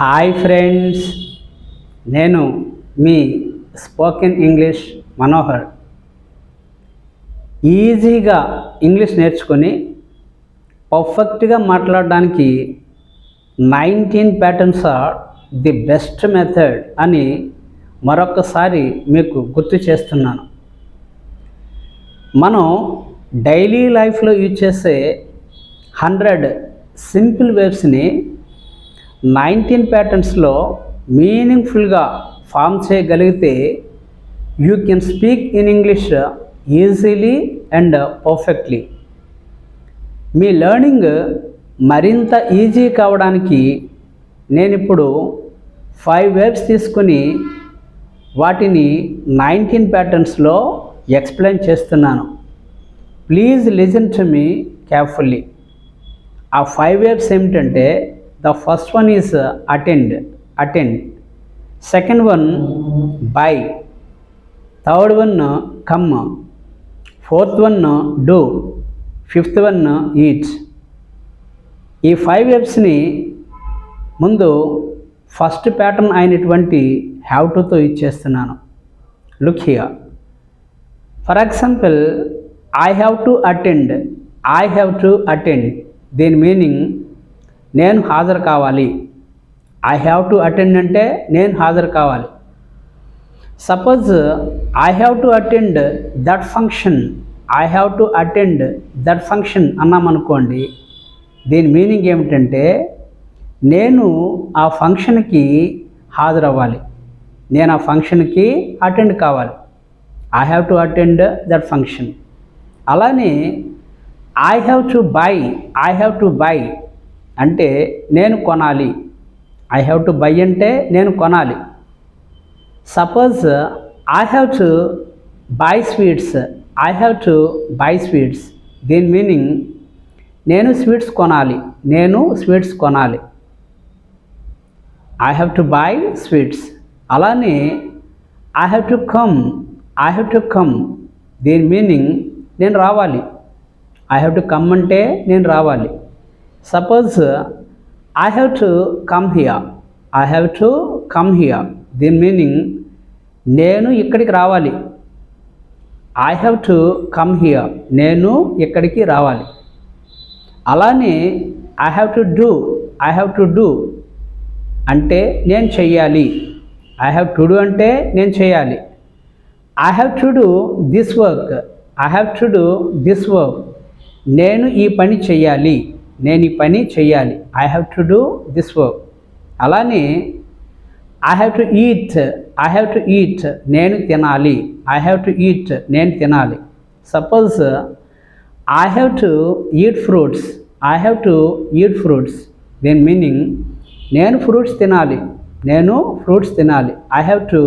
Hi friends. నేను మీ spoken English Manohar. ఈజీగా ఇంగ్లీష్ నేర్చుకొని పర్ఫెక్ట్గా మాట్లాడడానికి nineteen patterns are the best method అని మరొకసారి మీకు గుర్తు చేస్తున్నాను. మనం డైలీ లైఫ్లో యూజ్ చేసే హండ్రెడ్ సింపుల్ వేవ్స్ని నైన్టీన్ ప్యాటర్న్స్లో మీనింగ్ఫుల్గా ఫామ్ చేయగలిగితే you can speak in English easily and perfectly. Me learning మరింత ఈజీ కావడానికి నేను ఇప్పుడు ఫైవ్ వేవ్స్ తీసుకుని వాటిని నైన్టీన్ ప్యాటర్న్స్లో ఎక్స్ప్లెయిన్ చేస్తున్నాను. Please listen to me carefully. ఆ ఫైవ్ వేవ్స్ ఏమిటంటే the first one is attend attend second one buy third one come fourth one do fifth one eat ఈ ఫైవ్ వెబ్స్ని ముందు ఫస్ట్ ప్యాటర్న్ అయినటువంటి హ్యావ్ టుతో ఇచ్చేస్తున్నాను look here for example I have to attend I have to attend దీని meaning నేను హాజరు కావాలి. ఐ హ్యావ్ టు అటెండ్ అంటే నేను హాజరు కావాలి. Suppose I have to attend that function I have to attend that function అన్నామనుకోండి దీని మీనింగ్ ఏమిటంటే నేను ఆ ఫంక్షన్కి హాజరవ్వాలి. నేను ఆ ఫంక్షన్కి అటెండ్ కావాలి. I have to attend that function అలానే I have to buy I have to buy అంటే నేను కొనాలి. ఐ హ్యావ్ టు బై అంటే నేను కొనాలి. Suppose I have to buy sweets I have to buy sweets దీని మీనింగ్ నేను స్వీట్స్ కొనాలి. నేను స్వీట్స్ కొనాలి. I have to buy sweets అలానే I have to come I have to come దీని మీనింగ్ నేను రావాలి. ఐ హ్యావ్ టు కమ్ అంటే నేను రావాలి. Suppose I have to come here I have to come here దీని మీనింగ్ నేను ఇక్కడికి రావాలి. I have to come here నేను ఇక్కడికి రావాలి. అలానే I have to do I have to do అంటే నేను చెయ్యాలి. ఐ హ్యావ్ టు డూ అంటే నేను చేయాలి I have to do this work I have to do this work నేను ఈ పని చెయ్యాలి. నేను ఈ పని చెయ్యాలి. I have to do this work అలానే I have to eat I have to eat నేను తినాలి. ఐ హ్యావ్ టు ఈట్ నేను తినాలి. Suppose I have to eat fruits I have to eat fruits దీని మీనింగ్ నేను ఫ్రూట్స్ తినాలి. నేను fruits తినాలి. I have to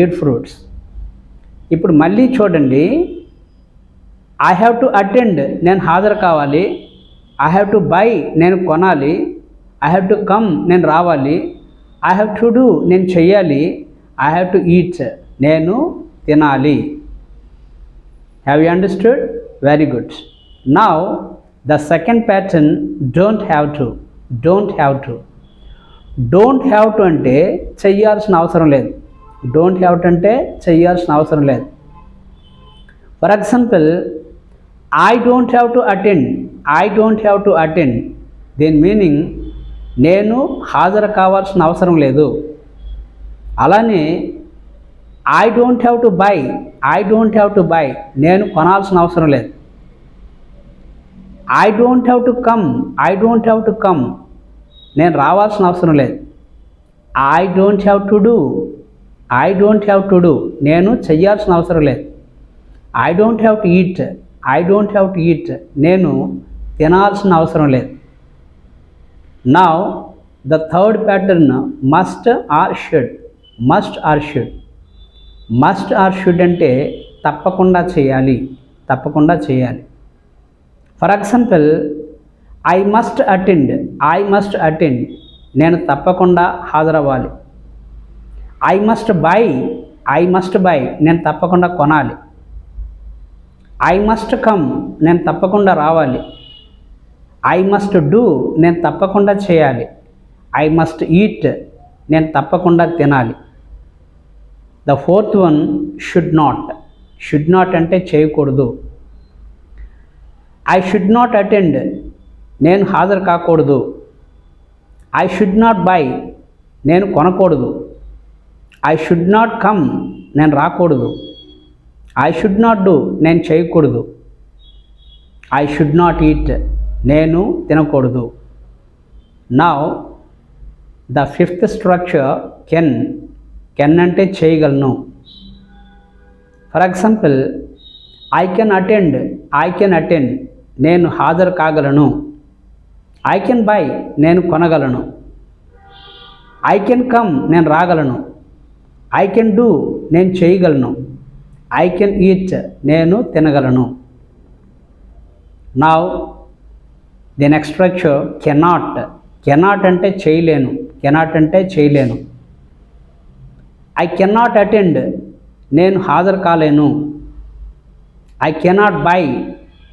eat fruits ఇప్పుడు మళ్ళీ చూడండి. ఐ హ్యావ్ టు అటెండ్ నేను హాజరు కావాలి. ఐ హ్యావ్ టు బై నేను కొనాలి. ఐ హ్యావ్ టు కమ్ నేను రావాలి. ఐ హ్యావ్ టు డూ నేను చెయ్యాలి. ఐ హ్యావ్ టు ఈట్ నేను తినాలి. Have you understood very good now the second pattern don't have to don't have to don't have to అంటే చెయ్యాల్సిన అవసరం లేదు. డోంట్ హ్యావ్ టు అంటే చెయ్యాల్సిన అవసరం లేదు. For example I don't have to attend I don't have to attend దీని meaning నేను హాజరు కావాల్సిన అవసరం లేదు. అలానే I don't have to buy I don't have to buy నేను కొనాల్సిన అవసరం లేదు. I don't have to come I don't have to come నేను రావాల్సిన అవసరం లేదు. I don't have to do I don't have to do నేను చెయ్యాల్సిన అవసరం లేదు. I don't have to eat I don't have to eat నేను తినాల్సిన అవసరం లేదు. Now the third pattern must or should must or should must or should అంటే తప్పకుండా చేయాలి తప్పకుండా చేయాలి. For example I must attend I must attend నేను తప్పకుండా హాజరవ్వాలి. I must buy I must buy నేను తప్పకుండా కొనాలి. ఐ మస్ట్ కమ్ నేను తప్పకుండా రావాలి. ఐ మస్ట్ డూ నేను తప్పకుండా చేయాలి. ఐ మస్ట్ ఈట్ నేను తప్పకుండా తినాలి. The fourth one should not should not అంటే చేయకూడదు. ఐ షుడ్ నాట్ అటెండ్ నేను హాజరు కాకూడదు. ఐ షుడ్ నాట్ బై నేను కొనకూడదు. ఐ షుడ్ నాట్ కమ్ నేను రాకూడదు. ఐ షుడ్ నాట్ డూ నేను చేయకూడదు. ఐ షుడ్ నాట్ ఈట్ నేను తినకూడదు. Now the fifth structure can can అంటే చేయగలను. For example I can attend I can attend నేను హాజరు కాగలను. ఐ కెన్ బై నేను కొనగలను. ఐ కెన్ కమ్ నేను రాగలను. ఐ కెన్ డూ నేను చేయగలను. ఐ కెన్ ఈట్ నేను తినగలను. Now the next structure cannot cannot అంటే చేయలేను. కెనాట్ అంటే చేయలేను. ఐ కెనాట్ అటెండ్ నేను హాజరు కాలేను. ఐ కెనాట్ బై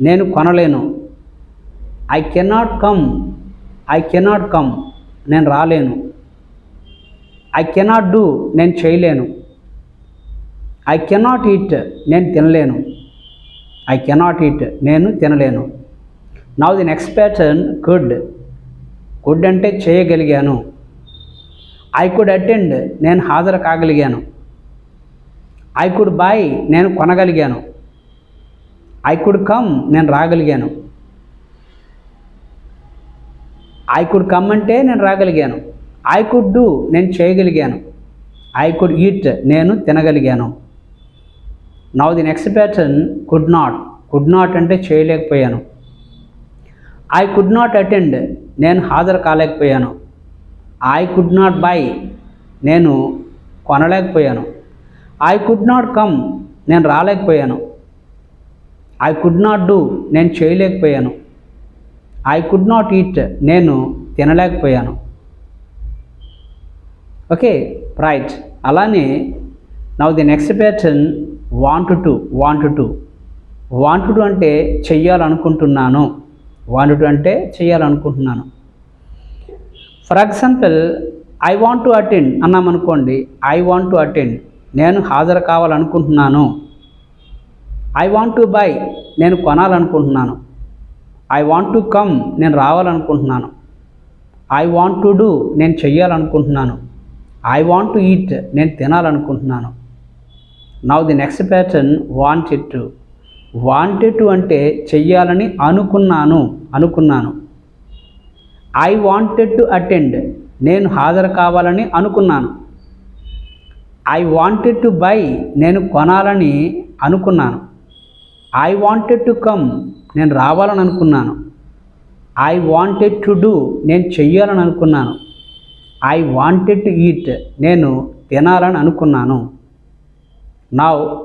నేను కొనలేను. I cannot come I cannot come నేను రాలేను. ఐ కెనాట్ డూ నేను చేయలేను. ఐ కెనాట్ ఈట్ నేను తినలేను. ఐ కెనాట్ ఈట్ నేను తినలేను. Now the next pattern could could అంటే చేయగలిగాను. ఐ కుడ్ అటెండ్ నేను హాజరు కాగలిగాను ఐ కుడ్ బై నేను కొనగలిగాను. ఐ కుడ్ కమ్ నేను రాగలిగాను. ఐ కుడ్ కమ్ అంటే నేను రాగలిగాను. ఐ కుడ్ డూ నేను చేయగలిగాను. ఐ కుడ్ ఈట్ నేను తినగలిగాను. Now the next pattern could not could not అంటే చేయలేకపోయాను. ఐ కుడ్ నాట్ అటెండ్ నేను హాజరు కాలేకపోయాను. ఐ కుడ్ నాట్ బై నేను కొనలేకపోయాను. ఐ కుడ్ నాట్ కమ్ నేను రాలేకపోయాను. ఐ కుడ్ నాట్ డూ నేను చేయలేకపోయాను. ఐ కుడ్ నాట్ ఈట్ నేను తినలేకపోయాను. ఓకే రైట్ అలానే now the next pattern want to want to want to అంటే చెయ్యాలనుకుంటున్నాను. వాంట్ టు అంటే చేయాలనుకుంటున్నాను for example I want to attend అన్నామనుకోండి I want to attend నేను హాజరు కావాలనుకుంటున్నాను. ఐ వాంట్ టు బై నేను కొనాలనుకుంటున్నాను. ఐ వాంట్ టు కమ్ నేను రావాలనుకుంటున్నాను. ఐ వాంట్ టు డూ నేను చెయ్యాలనుకుంటున్నాను. ఐ వాంట్ టు ఈట్ నేను తినాలనుకుంటున్నాను. Now the next pattern wanted to wanted to అంటే చెయ్యాలని అనుకున్నాను అనుకున్నాను. ఐ వాంటెడ్ టు అటెండ్ నేను హాజరు కావాలని అనుకున్నాను. ఐ వాంటెడ్ టు బై నేను కొనాలని అనుకున్నాను. ఐ వాంటెడ్ టు కమ్ నేను రావాలని అనుకున్నాను. ఐ వాంటెడ్ టు డూ నేను చెయ్యాలని అనుకున్నాను. ఐ వాంటెడ్ టు ఈట్ నేను తినాలని అనుకున్నాను. Now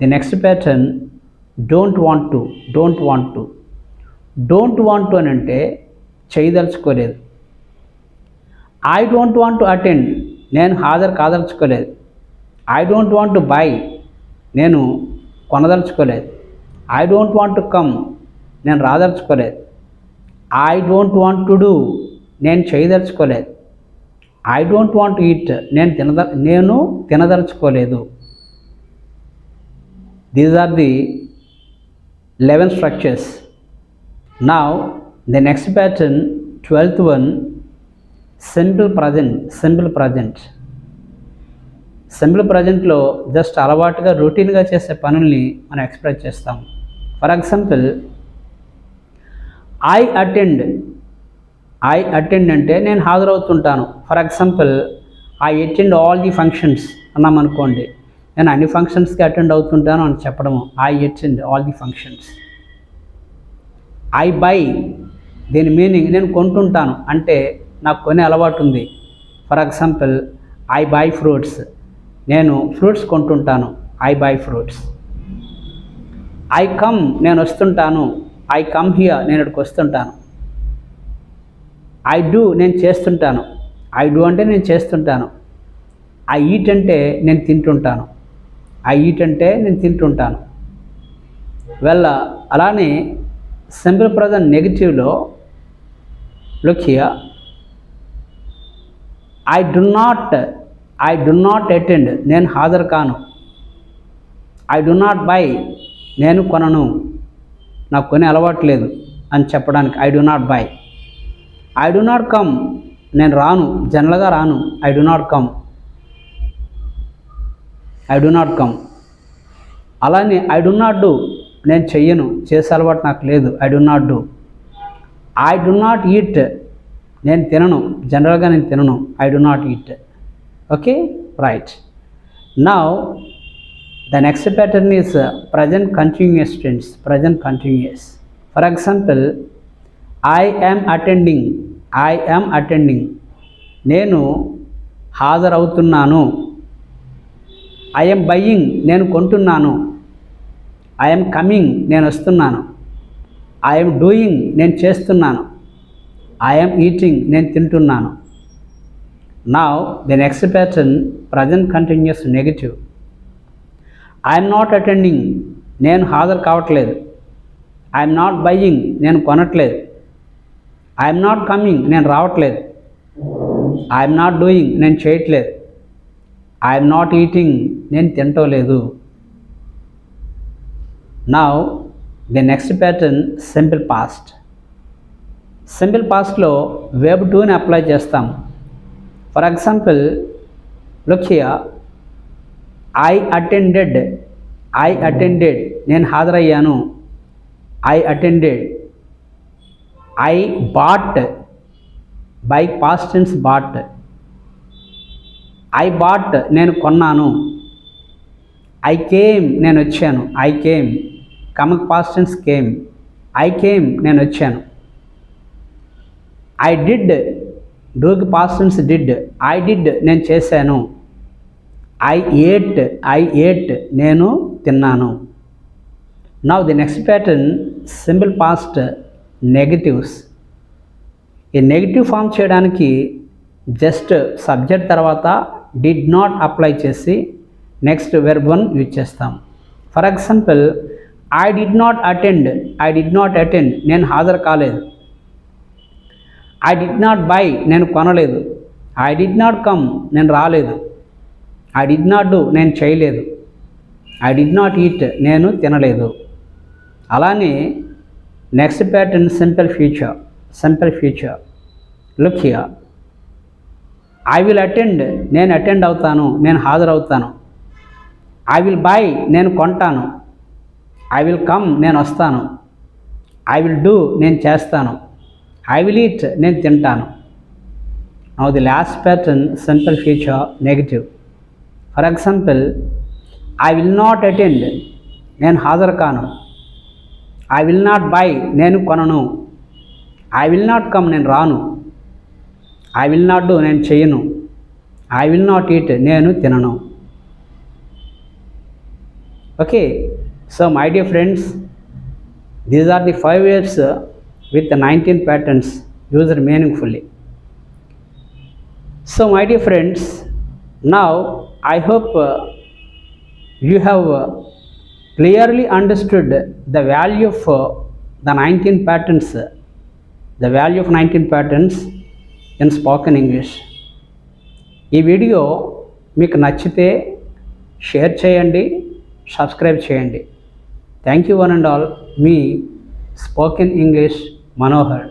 the next pattern don't want to don't want to don't want to అని అంటే చేయదలుచుకోలేదు. I don't want to attend నేను హాజరు కాదలుచుకోలేదు. I don't want to buy నేను కొనదలుచుకోలేదు. I don't want to come నేను రాదలుచుకోలేదు. I don't want to do నేను చేయదలుచుకోలేదు. I don't want eat నేను తినద నేను తినదలుచుకోలేదు. These are the eleven structures now the next pattern twelfth one simple present simple present. Simple ప్రజెంట్లో just అలవాటుగా రొటీన్గా చేసే పనుల్ని మనం ఎక్స్ప్రెస్ చేస్తాం. For example I attend I attend అంటే నేను హాజరవుతుంటాను. For example I attend all the functions అన్నాం అనుకోండి నేను అన్ని ఫంక్షన్స్కి అటెండ్ అవుతుంటాను అని చెప్పడము. I attend all the functions I buy దీని మీనింగ్ నేను కొంటుంటాను. అంటే నాకు కొనే అలవాటు ఉంది. For example I buy fruits నేను fruits కొంటుంటాను. I buy fruits I come నేను వస్తుంటాను. ఐ కమ్ హియర్ నేను ఇక్కడికి వస్తుంటాను. ఐ డూ నేను చేస్తుంటాను. ఐ డూ అంటే నేను చేస్తుంటాను. ఐ ఈట్ అంటే నేను తింటుంటాను. ఐ ఈట్ అంటే నేను తింటుంటాను. వెళ్ళ అలానే simple present నెగిటివ్లో look here I do not I do not attend నేను హాజరు కాను. ఐ డు నాట్ బై నేను కొనను. నాకు కొనే అలవాటు లేదు అని చెప్పడానికి I do not buy I do not come నేను రాను జనరల్గా రాను I do not come I do not come అలానే ఐ డు నాట్ డూ నేను చెయ్యను. చేసే అలవాటు నాకు లేదు. I do not do I do not eat నేను తినను. జనరల్గా నేను తినను. I do not eat okay right now the next pattern is present continuous tense present continuous for example I am attending I am attending నేను హాజరవుతున్నాను. I'm buying నేను కొంటున్నాను. I'm coming నేను వస్తున్నాను. ఐఎమ్ డూయింగ్ నేను చేస్తున్నాను. ఐఎమ్ ఈటింగ్ నేను తింటున్నాను. Now the next pattern present continuous negative I'm not attending నేను హాజరు కావట్లేదు. ఐఎమ్ నాట్ బయ్యింగ్ నేను కొనట్లేదు. ఐఎమ్ నాట్ కమింగ్ నేను రావట్లేదు. ఐఎమ్ నాట్ డూయింగ్ నేను చేయట్లేదు. ఐఎమ్ నాట్ ఈటింగ్ నేను తింటలేదు. Now the next pattern simple past simple పాస్ట్లో వెబ్ టూని అప్లై చేస్తాం. ఫర్ ఎగ్జాంపుల్ లుక్యా ఐ అటెండెడ్ ఐ అటెండెడ్ నేను హాజరయ్యాను. I attended I bought buy past tense bought I bought నేను కొన్నాను. ఐ కేమ్ నేను వచ్చాను. I came కమక్ past tense came I came నేను వచ్చాను. I did డూకి past tense did I did నేను చేశాను. ఐ ఏట్ ఐ ఏట్ నేను తిన్నాను. Now the next pattern simple past negatives ఈ నెగిటివ్ ఫామ్ చేయడానికి జస్ట్ సబ్జెక్ట్ తర్వాత డిడ్ నాట్ అప్లై చేసి నెక్స్ట్ వెర్బ్ వన్ యూజ్ చేస్తాం. For example I did not attend I did not attend నేను హాజరు కాలేదు. ఐ డిడ్ నాట్ బై నేను కొనలేదు. ఐ డిడ్ నాట్ కమ్ నేను రాలేదు. ఐ డిడ్ నాట్ డూ నేను చేయలేదు. ఐ డిడ్ నాట్ ఈట్ నేను తినలేదు. అలానే next pattern simple future simple future look here I will attend నేను అటెండ్ అవుతాను. నేను హాజరవుతాను. ఐ విల్ బై నేను కొంటాను. ఐ విల్ కమ్ నేను వస్తాను. ఐ విల్ డూ నేను చేస్తాను. ఐ విల్ ఈట్ నేను తింటాను. Now the last pattern simple future negative for example I will not attend నేను హాజరు కాను ఐ విల్ నాట్ బై నేను కొనను. ఐ విల్ నాట్ కమ్ నేను రాను. ఐ విల్ నాట్ డూ నేను చెయ్యను ఐ విల్ నాట్ ఈట్ నేను తినను. Okay so my dear friends these are the five years with nineteen patterns user meaningfully so my dear friends now I hope you have uh, clearly understood the value of uh, the 19 patterns uh, the value in spoken English ఈ video మీకు నచ్చితే share చేయండి subscribe చేయండి. Thank you one and all me spoken English Manohar.